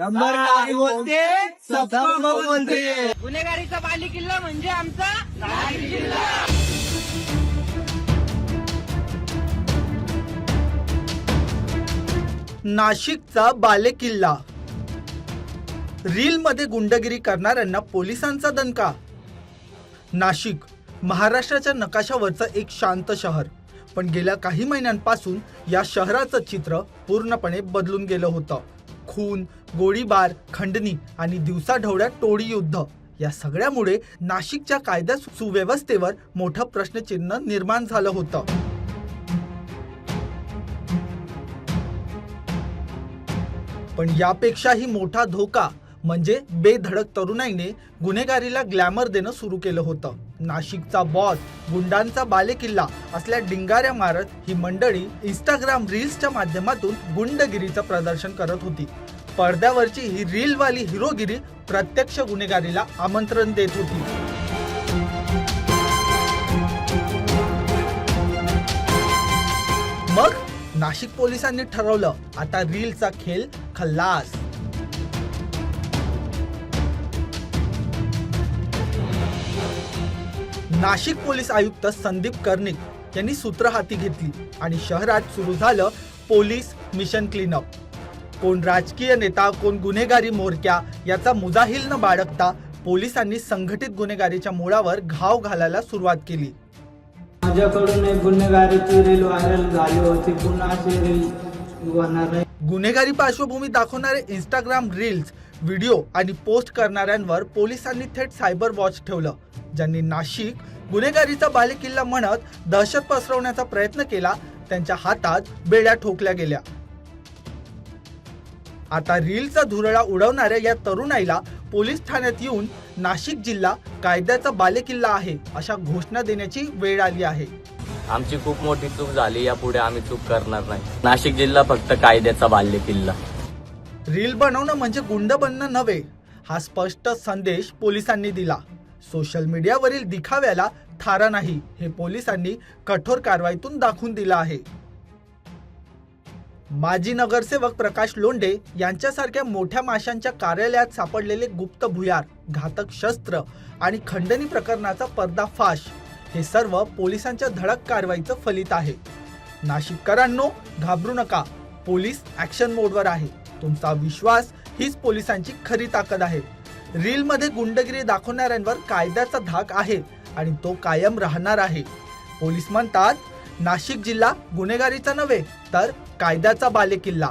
Number काय बोलते बोलते गुन्हेगारीचा बाली किल्ला म्हणजे आमचा नाशिकचा बालेकिल्ला रील मध्ये गुंडगिरी करणाऱ्यांना पोलिसांचा दणका. नाशिक महाराष्ट्राच्या नकाशावरचं एक शांत शहर. पण गेल्या काही महिन्यांपासून या शहराचं चित्र पूर्णपणे बदलून गेलं होतं. खून गोळीबार खंडणी आणि दिवसाढवळ्या टोळी युद्ध. या सगळ्यामुळे नाशिकच्या कायदा सुव्यवस्थेवर मोठं प्रश्नचिन्ह निर्माण झालं होतं. पण यापेक्षाही मोठा धोका म्हणजे बेधडक तरुणाईने गुन्हेगारीला ग्लॅमर देणं सुरू केलं होतं. नाशिकचा बॉस गुंडांचा बालेकिल्ला असल्या डिंगाऱ्या मारत ही मंडळी इंस्टाग्राम रील्सच्या माध्यमातून गुंडगिरीचं प्रदर्शन करत होती. पडद्यावरची ही रीलवाली हिरोगिरी प्रत्यक्ष गुन्हेगारीला आमंत्रण देत होती. मग नाशिक पोलिसांनी ठरवलं आता रीलचा खेळ खल्लास. नाशिक पोलीस आयुक्त संदीप कर्णिक यांनी सूत्र हाती घेतली आणि शहरात सुरू झालं पोलीस मिशन क्लीनअप. कोण राजकीय नेता कोण गुन्हेगारी मोरक्या याचा मुजाहील न बाळगता पोलिसांनी संघटित गुन्हेगारीच्या मुळावर घाव घालायला सुरुवात केली. माझ्याकडून एक गुन्हेगारीची रील व्हायरल झाली होती. पुन्हा अशी रील होणार नाही गुन्हेगारी पार्श्वभूमी दाखवणारे इंस्टाग्राम रील्स व्हिडिओ आणि पोस्ट करणाऱ्यांवर पोलिसांनी थेट सायबर वॉच ठेवलं. ज्यांनी नाशिक गुन्हेगारीचा बालेकिल्ला म्हणत दहशत पसरवण्याचा प्रयत्न केला त्यांच्या हातात बेड्या ठोकल्या गेल्या. आता रीलचा धुरळा उडवणाऱ्या या तरुणाईला पोलीस ठाण्यात येऊन नाशिक जिल्हा कायद्याचा बालेकिल्ला आहे अशा घोषणा देण्याची वेळ आली आहे. आमची खूप मोठी चूक झाली यापुढे आम्ही चूक करणार नाही. नाशिक जिल्हा फक्त कायद्याचा बाल्य किल्ला रील बनवणं म्हणजे गुंड बनणं नव्हे हा स्पष्ट संदेश पोलिसांनी दिला. सोशल मीडियावरील दिखाव्याला थारा नाही हे पोलिसांनी कठोर कारवाईतून दाखवून दिलं आहे. माजी नगरसेवक प्रकाश लोंढे यांच्यासारख्या मोठ्या माशांच्या कार्यालयात सापडलेले गुप्त भुयार घातक शस्त्र आणि खंडणी प्रकरणाचा पर्दाफाश हे सर्व पोलिसांच्या धडक कारवाईचं फलित आहे. नाशिककरांनो घाबरू नका. पोलीस ऍक्शन मोडवर आहे. तुमचा विश्वास हीच पोलिसांची खरी ताकद आहे. रीलमध्ये गुंडगिरी दाखवणाऱ्यांवर कायद्याचा धाक आहे आणि तो कायम राहणार आहे. पोलीस म्हणतात नाशिक जिल्हा गुन्हेगारीचा नव्हे तर कायद्याचा बालेकिल्ला.